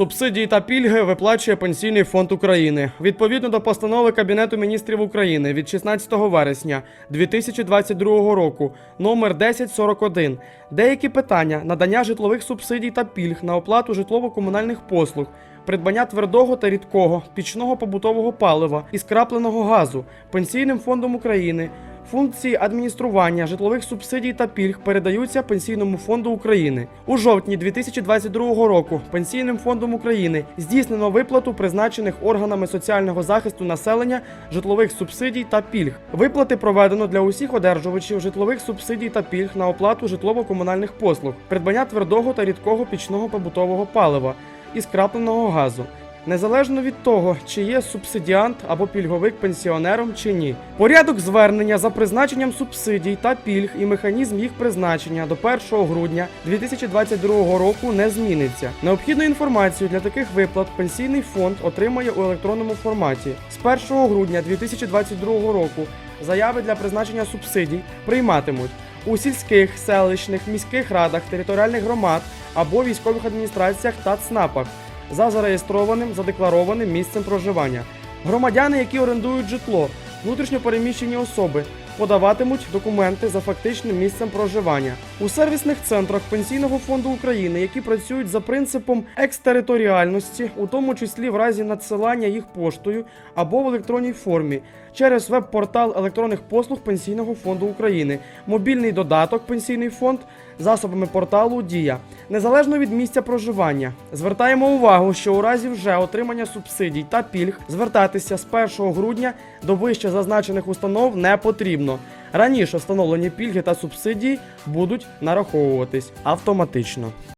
Субсидії та пільги виплачує Пенсійний фонд України. Відповідно до постанови Кабінету міністрів України від 16 вересня 2022 року, номер 1041, деякі питання надання житлових субсидій та пільг на оплату житлово-комунальних послуг, придбання твердого та рідкого пічного побутового палива і скрапленого газу Пенсійним фондом України. Функції адміністрування житлових субсидій та пільг передаються Пенсійному фонду України. У жовтні 2022 року Пенсійним фондом України здійснено виплату призначених органами соціального захисту населення житлових субсидій та пільг. Виплати проведено для усіх одержувачів житлових субсидій та пільг на оплату житлово-комунальних послуг, придбання твердого та рідкого пічного побутового палива і скрапленого газу. Незалежно від того, чи є субсидіант або пільговик пенсіонером чи ні. Порядок звернення за призначенням субсидій та пільг і механізм їх призначення до 1 грудня 2022 року не зміниться. Необхідну інформацію для таких виплат пенсійний фонд отримає у електронному форматі. З 1 грудня 2022 року заяви для призначення субсидій прийматимуть у сільських, селищних, міських радах, територіальних громад або військових адміністраціях та ЦНАПах за зареєстрованим задекларованим місцем проживання. Громадяни, які орендують житло, внутрішньо переміщені особи, подаватимуть документи за фактичним місцем проживання у сервісних центрах Пенсійного фонду України, які працюють за принципом екстериторіальності, у тому числі в разі надсилання їх поштою або в електронній формі через веб-портал електронних послуг Пенсійного фонду України, мобільний додаток Пенсійний фонд засобами порталу Дія, незалежно від місця проживання. Звертаємо увагу, що у разі вже отримання субсидій та пільг звертатися з 1 грудня до вище зазначених установ не потрібно. Раніше встановлені пільги та субсидії будуть нараховуватись автоматично.